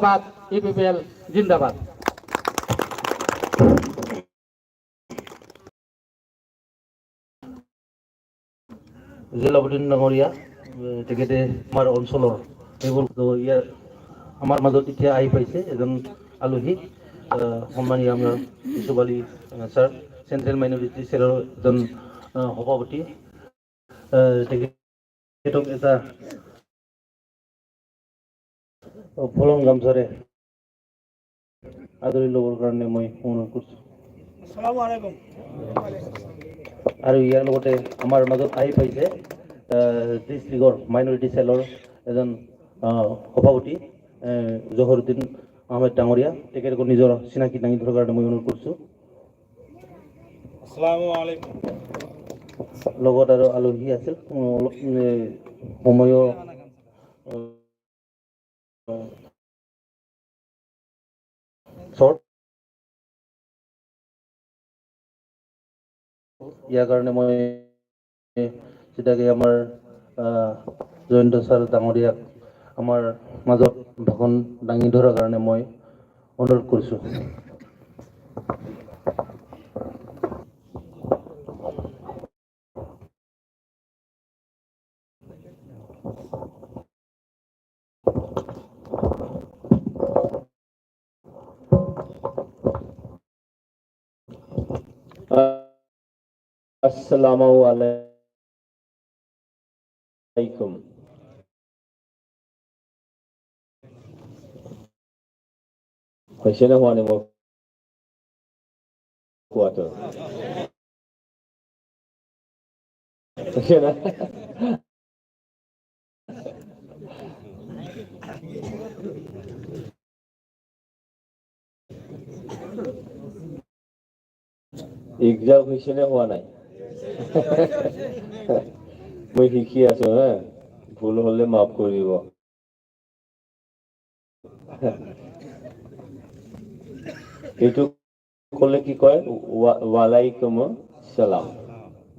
জিন্দাবাদ ইপিপিএল জিন্দাবাদ। জিলাবুদ্দিন ডাঙৰীয়া তেখেতে আমাৰ অঞ্চলৰ এইবোৰ তো ইয়াৰ আমাৰ মাজত এতিয়া আহি পাইছে এজন আলহী সন্মানীয় আমাৰ ইছুব আলী আহ, ছাৰ চেণ্ট্ৰেল মাইনৰিটি চেলৰ এজন সভাপতি। তেখেতক এটা ফলন গামছারে আদরি লবর কারণে মই অনুরোধ করছ। আসসালামু আলাইকুম। আৰু ইয়াৰ লগতে আমাৰ মাজত আই পাইছে ডিচ লীগৰ মাইনৰিটি চেলৰ এজন সভাপতি জহৰুদ্দিন আহমেদ ডাঙৰীয়া। তেখেতলোকৰ নিজৰ চিনাকি দাঙি ধৰাৰ কাৰণে মই অনুৰোধ কৰিছোঁ। লগত আৰু আলহী আছিল সময়ো ইয়াৰ কাৰণে মই চিধাকে আমাৰ জয়ন্ত ছাৰ ডাঙৰীয়াক আমাৰ মাজত ভাষণ দাঙি ধৰাৰ কাৰণে মই অনুৰোধ কৰিছোঁ। আসসালামু আলাইকুম। হয়েছে না হওয়া নেব কুয়াতো এক্সাম হয়েছে না হওয়া নাই? মই শিকি আছো হা। ভুল হলে মাফ কৰিব। এইটো কলে কি কয়? ৱালাইকুম চালাম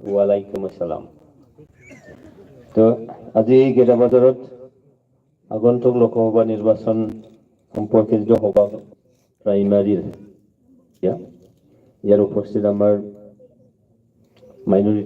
ৱালাইকুম চালাম তো আজি এই গেদাবাজাৰত আগন্তুক লোকসভা নিৰ্বাচন সম্পৰ্কিত সভা প্ৰাইমাৰীৰ ইয়াৰ উপস্থিত আমাৰ মাইনৰিটি